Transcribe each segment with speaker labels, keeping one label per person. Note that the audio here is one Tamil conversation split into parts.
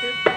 Speaker 1: Thank you.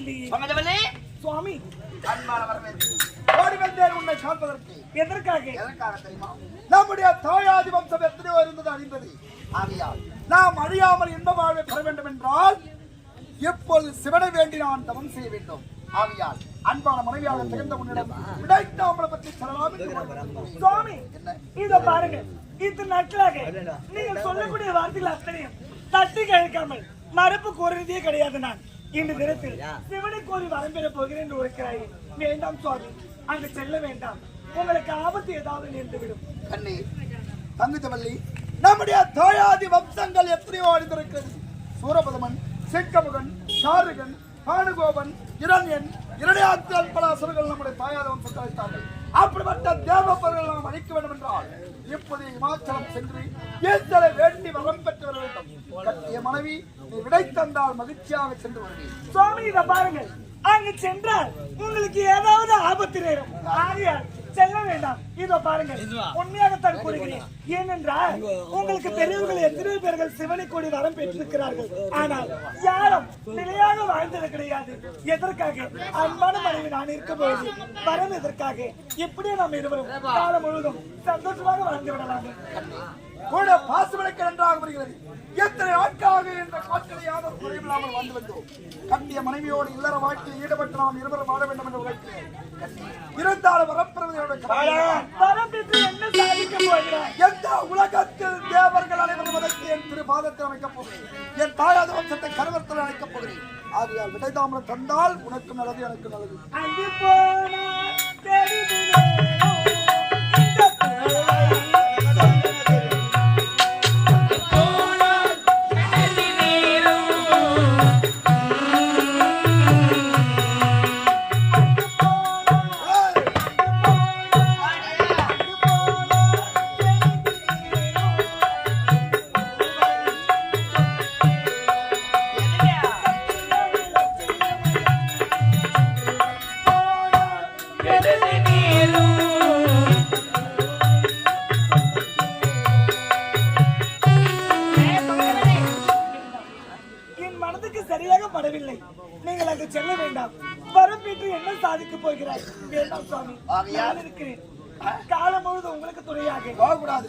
Speaker 1: இல்லையே
Speaker 2: மகதவனே
Speaker 1: சுவாமி.
Speaker 3: அன்பான வரவேற்பு. ஓடி வந்தேன் உன்னை காண்பதற்கு
Speaker 1: எதற்காக?
Speaker 3: எதற்காக தெரியுமா? நம்முடைய தாயாதி வம்சம் எத்தனையோ இருந்தது அறிந்தது. ஆகையால். நாம் அழியாமல் இன்ப வாழ்வை பெற வேண்டும் என்றால் எப்பொழுது சிவனை வேண்டி நான் தவம் செய்ய வேண்டும். ஆகையால் அன்பான மனைவியாக திகழ்ந்த உன்னிடம் விடைத்தாமலை பற்றி சொல்லலாம்.
Speaker 1: சுவாமி இத பாருங்க. இத்தனை நாட்களாக நீங்க சொல்லக்கூடிய வார்த்தைகள் அத்தனையும் தட்டி கழிக்காமல் மறுப்பு கோருறதே கிடையாது நான். இன்று தினத்தில் சிவனை கோரி வரம் பெற போகிறேன் என்று இருக்கிறாய் வேண்டாம் சுவாமி அங்கு செல்ல வேண்டாம். உங்களுக்கு ஆபத்து ஏதாவது நேர்ந்துவிடும்.
Speaker 3: கண்ணே தங்குதவல்லி நம்முடைய தாயாதி வம்சங்கள் எத்தனையோ அழிந்திருக்கிறது. சூரபதமன் சிக்கமுகன் சாருகன் பானுகோபன் இரண்யன் இரணியாத்திரன் பல அசுரர்கள் நம்முடைய தாயாதி வம்சத்தை அழைத்தார்கள். அப்படிப்பட்ட தேவப்பர்கள் நாம் அழிக்க வேண்டும் என்றால் இப்போது இமாச்சலம் சென்று ஈஸ்வரை வேண்டி வரம் பெற்று வர வேண்டும். கட்டிய மனைவி விடை தந்தால் மகிழ்ச்சியாக சென்று வருவேன்.
Speaker 1: சுவாமி இத பாருங்கள். அங்கு சென்றால் உங்களுக்கு ஏதாவது ஆபத்து நேரும். ஆகையால் செல்ல வேண்டாம். இதோ பாருங்கள். உண்மையாகத்தான் கூறுகிறேன். ஏனென்றால் உங்களுக்கு பெரியவர்கள் எத்தனை பேர்கள் சிவனை கோடி வரம் பெற்றிருக்கிறார்கள். ஆனால் யாரும் நிலையாக வாழ்ந்தது கிடையாது. எதற்காக? அன்பான மனைவி நான் இருக்கும்போது வரம் எதற்காக? இப்படியே நாம் இருவரும் காலம் முழுவதும் சந்தோஷமாக வாழ்ந்து விடலாம்.
Speaker 3: கூட பாசுவிளக்கு நன்றாக வருகிறது எத்தனை நாட்களாக என்ற காற்றிலே யாதொரு குறைவில்லாமல் வந்து வந்தோம். கட்டிய மனைவியோடு இல்லற வாழ்க்கையில் ஈடுபட்டு நாம் இருவரும் வாழ வேண்டும் என்று உழைக்கிறேன். இருந்தாலும் எந்த உலகத்தில் தேவர்கள் அனைவரும் அதற்கு என் திரு பாதத்தில் அமைக்கப் போகிறேன். என் தாயாத வம்சத்தை கருவத்தில் அழைக்கப் போகிறேன். ஆகையால் விடைதாமலம் தந்தால் உனக்கு நல்லது எனக்கு நல்லது.
Speaker 4: வேண்டாம் சுவாமி
Speaker 1: ஆகையால்
Speaker 4: இருக்கிறேன் காலம் முழுது உங்களுக்கு துணையாக
Speaker 1: போகக்கூடாது.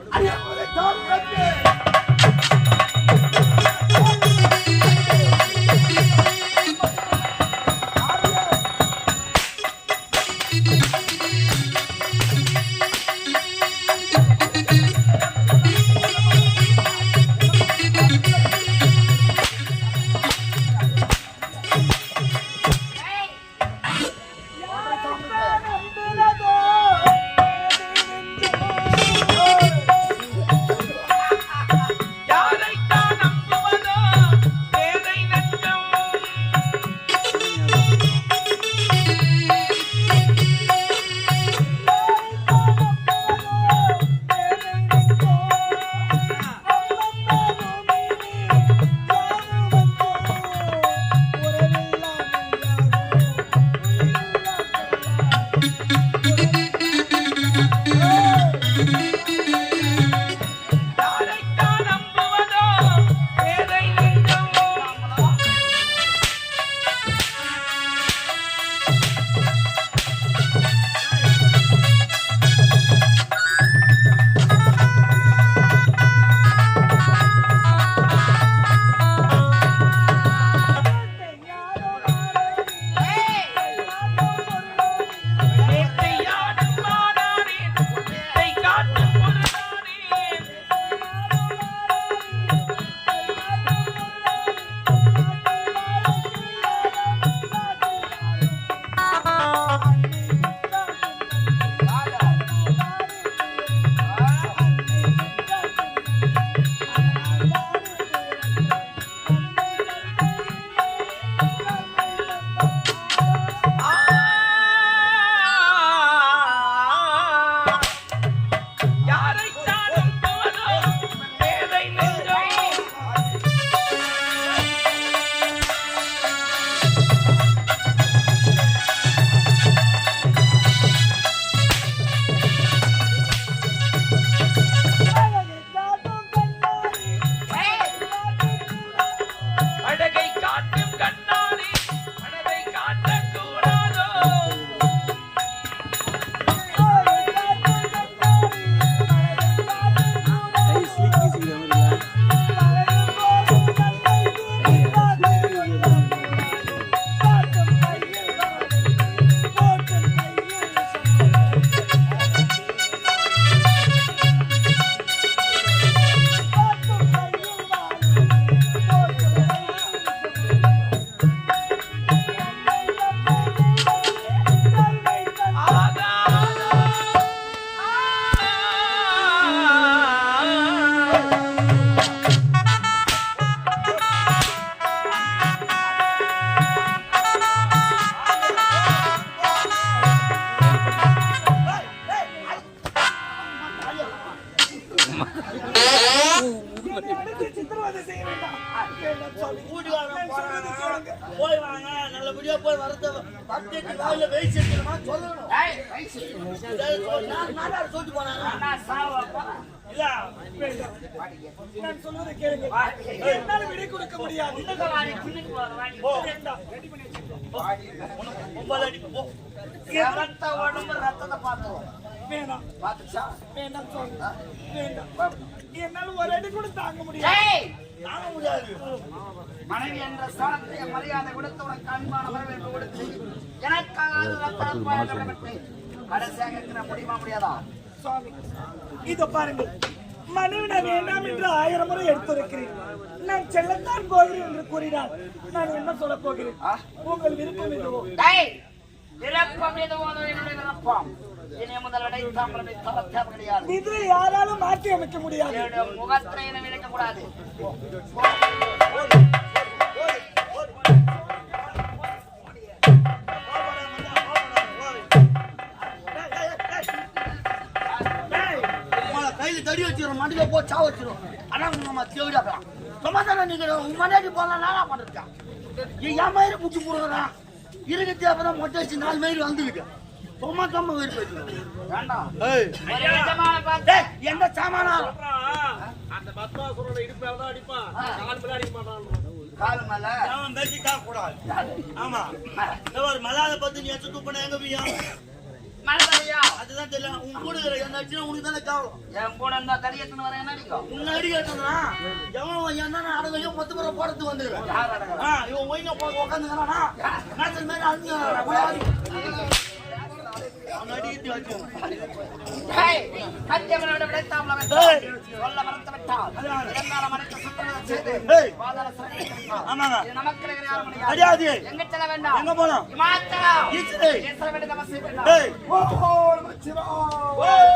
Speaker 4: சித்திரவதை செய்ய வேண்டாம்
Speaker 5: போய் வாங்க நல்லபடியா போய் வரத பக்கத்து வாயில போனாங்க இல்ல
Speaker 4: நான் சொன்னதை கொடுக்க முடியாது
Speaker 5: ஒன்பது ரத்தத்தை பார்த்தோம்
Speaker 4: வேணாம். வேண்டாம் சொல்ல வேண்டாம். என்னால் ஒரு அடி கூட தாங்க முடியாது. மனைவி என்ற ஸ்தானத்தை மரியாதை கொடுத்து உனக்கு அன்பான வரவேற்பு கொடுத்து எனக்காக ரத்தனம் முடியுமா முடியாதா?
Speaker 1: சுவாமி இதோ பாருங்கள். மனைவி நான் ஆயிரம் முறை எடுத்திருக்கிறேன். நான் செல்லத்தான் போகிறேன் என்று கூறினார் நான் என்ன சொல்ல போகிறேன்? உங்கள் விருப்பம் எதுவோ
Speaker 4: விருப்பம் எதுவோ என்னுடைய விருப்பம். தேவை
Speaker 1: இது யாராலும் மாற்றி அமைக்க முடியாது.
Speaker 4: முகத்திரை கூடாது
Speaker 5: தடி வச்சிரும் மண்டியில போ சா வச்சிரும் ஆனா நம்ம தேவிடாக்கலாம் சும்மா தானே நீங்க உங்க மனைவி போலாம் நானா பண்ணிருக்கேன் என் மயிறு முட்டி போடுறேன் இருக்க தேவைதான் மொட்டை வச்சு நாலு மயிறு வந்துருக்கு. சும்மா தம்ம வயிறு போயிட்டு
Speaker 4: வேண்டாம்.
Speaker 5: எந்த சாமானா?
Speaker 2: அந்த பத்மாசுரனை இடுப்பால தான் அடிப்பான். கால் மேல அடிக்க மாட்டான்.
Speaker 4: கால் மேல?
Speaker 5: அவன் பேசிட்டா கூடாது ஆமா. ஒரு மலாத பத்தி நீ எச்சு துப்புன எங்க போய் அதுதான் தெரியல உன் கூட இருக்கிற என்னாச்சுன்னா உனக்கு தானே காவலம்.
Speaker 4: என் கூட இருந்தா தடியத்துன்னு வர என்ன அடிக்கும்?
Speaker 5: கேட்டதுனா எவன் என்ன அடங்கையும் பத்து பேரை போடுறது வந்துருவேன். இவன் ஒய்ங்க போய் உட்காந்துக்கிறானா மேட்சல் மாதிரி
Speaker 4: எங்க
Speaker 5: போனோம்